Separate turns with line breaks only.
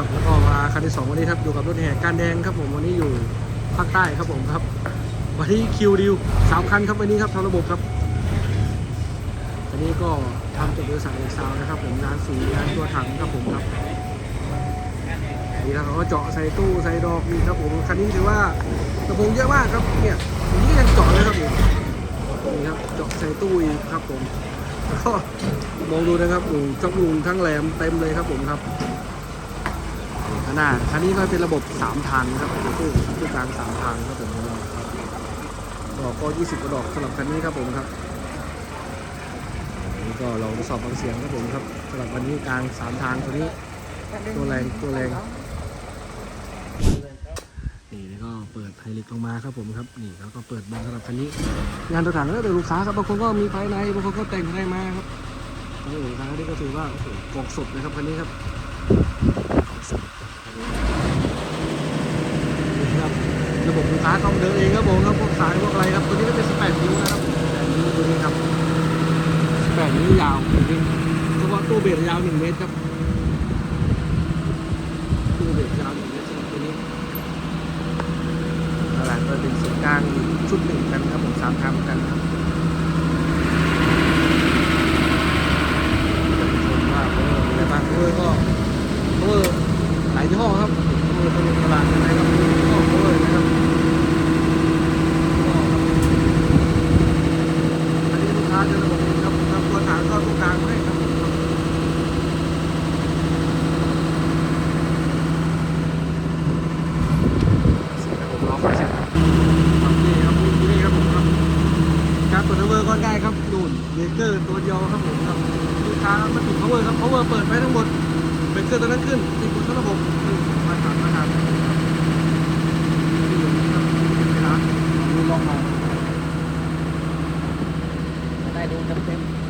ครับแล้วก็มาคันที่สองวันนี้ครับอยู่กับรถแห่การแดงครับผมวันนี้อยู่ภาคใต้ครับผมครับวันนี้คิวดิวสามคันครับวันนี้ครับทางระบบครับอันนี้ก็ทำจากบริษัทเอกซาวนะครับ ผมงานสีงานตัวถังครับผมครับนี่ครับเขาก็เจาะใส่ตู้ใส่ดอกนี่ครับผมคันนี้ถือว่ากระโปรงเยอะมากครับเนี่ยอย่างนี้ยังเจาะเลยครับผมนี่ครับเจาะใส่ตู้อีกครับผมแล้วก็มองดูนะครับลุงจอกลุงทั้งแหลมเต็มเลยครับผมครับ ข้างหน้าคันนี้ก็เป็นระบบ 3 ทางนะครับเป็นตู้ตู้กลาง 3 ทางครับผมดอกก็ 20กระดอกสำหรับคันนี้ครับผมครับนนี้ก็ลองทดสอบฟังเสียงครับผมครับสำหรับวันนี้กลาง 3 ทางตัวนี้ตัวแรงตัวแรงนี่แล้วก็เปิดไฮลิกลงมาครับผมครับนี่แล้วก็เปิดเบนสำหรับคันนี้ งานตัวถังแล้วแต่ลูกค้าครับบางคนก็มีภายในบางคนก็แต่งภายในมาครับตอนนี้ลูกค้านี่ก็ถือว่าโอ้โหกอกสดนะครับคันนี้ครับกอกสด นี่ครับ ระบบลูกค้าต้องเดินเองครับผมครับพวกสายพวกอะไรครับตัวนี้ก็เป็น 18 นิ้วนะครับ18นิ้วตัวนี้ครับ 18 นิ้วยาวจริงๆเพราะว่าตู้เบสยาว 1 เมตรครับตู้เบสยาว1เมตรสำหรับตัวนี้ตลาดก็เป็นศูนกลางชุดหนึ่งกันครับผมสามคำกันครับชมว่าเออรบ้างเออก็เออหลายยี่ห้อครับเออตัวตลาดอะไรครับก็เออนะครับก็อันนี้ลูกค้าจะระบบครับครับตัวถังก็ตรงกลางให้ครับผมครับเสียงระบบล้อฟังเสียงครับครับนี่ครับนี่ครับผมครับครับตัวเวอร์ก็ได้ครับนู่นเบรกเกอร์ตัวเดียวครับผมครับลูกค้ามาติด power ครับ power เปิดไว้ทั้งหมดเบรกเกอร์ตัวนั้นขึ้นติดหมดทั้งระบบ Ganun lang din.